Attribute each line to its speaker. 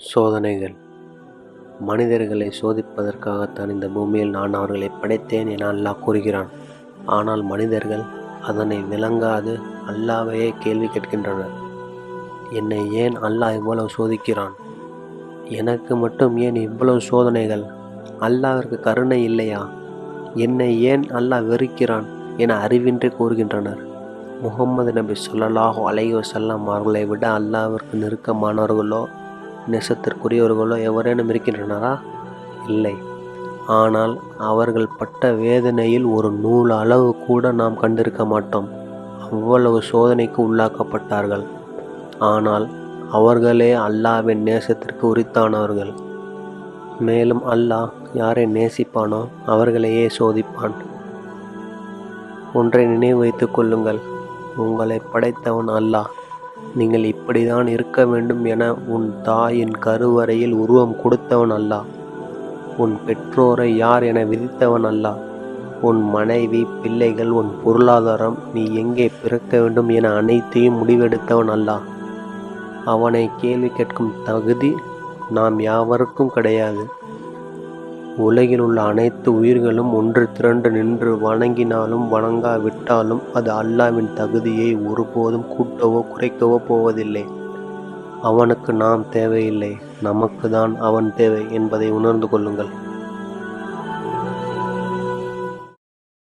Speaker 1: சோதனைகள். மனிதர்களை சோதிப்பதற்காகத்தான் இந்த பூமியில் நான் அவர்களை படைத்தேன் என அல்லாஹ் கூறுகிறான். ஆனால் மனிதர்கள் அதனை விளங்காது அல்லாவையே கேள்வி கேட்கின்றனர். என்னை ஏன் அல்லாஹ் இவ்வளவு சோதிக்கிறான்? எனக்கு மட்டும் ஏன் இவ்வளவு சோதனைகள்? அல்லாவிற்கு கருணை இல்லையா? என்னை ஏன் அல்லாஹ் வெறுக்கிறான் என அறிவின்றி கூறுகின்றனர். முகமது நபி சொல்லலாஹோ அலையோ செல்லம் அவர்களை விட அல்லாவிற்கு நெருக்கமானவர்களோ நேசத்திற்குரியவர்களோ எவரேனும் இருக்கின்றனரா? இல்லை. ஆனால் அவர்கள் பட்ட வேதனையில் ஒரு நூல் அளவு கூட நாம் கண்டிருக்க மாட்டோம். அவ்வளவு சோதனைக்கு உள்ளாக்கப்பட்டார்கள். ஆனால் அவர்களே அல்லாவின் நேசத்திற்கு உரித்தானவர்கள். மேலும் அல்லாஹ் யாரை நேசிப்பானோ அவர்களையே சோதிப்பான். ஒன்றை நினைவு வைத்துக் கொள்ளுங்கள். உங்களை படைத்தவன் அல்லாஹ். நீங்கள் இப்படிதான் இருக்க வேண்டும் என உன் தாயின் கருவறையில் உருவம் கொடுத்தவன் அல்லா. உன் பெற்றோரை யார் என விதித்தவன் அல்லா. உன் மனைவி பிள்ளைகள் உன் பொருளாதாரம் நீ எங்கே பிறக்க வேண்டும் என அனைத்தையும் முடிவெடுத்தவன் அல்லா. அவனை கேள்வி கேட்கும் தகுதி நாம் யாவருக்கும் கிடையாது. உலகில் உள்ள அனைத்து உயிர்களும் ஒன்று திரண்டு நின்று வணங்கினாலும் வணங்காவிட்டாலும் அது அல்லாவின் தகுதியை ஒருபோதும் கூட்டவோ குறைக்கவோ போவதில்லை. அவனுக்கு நாம் தேவையில்லை. நமக்கு தான் அவன் தேவை என்பதை உணர்ந்து கொள்ளுங்கள்.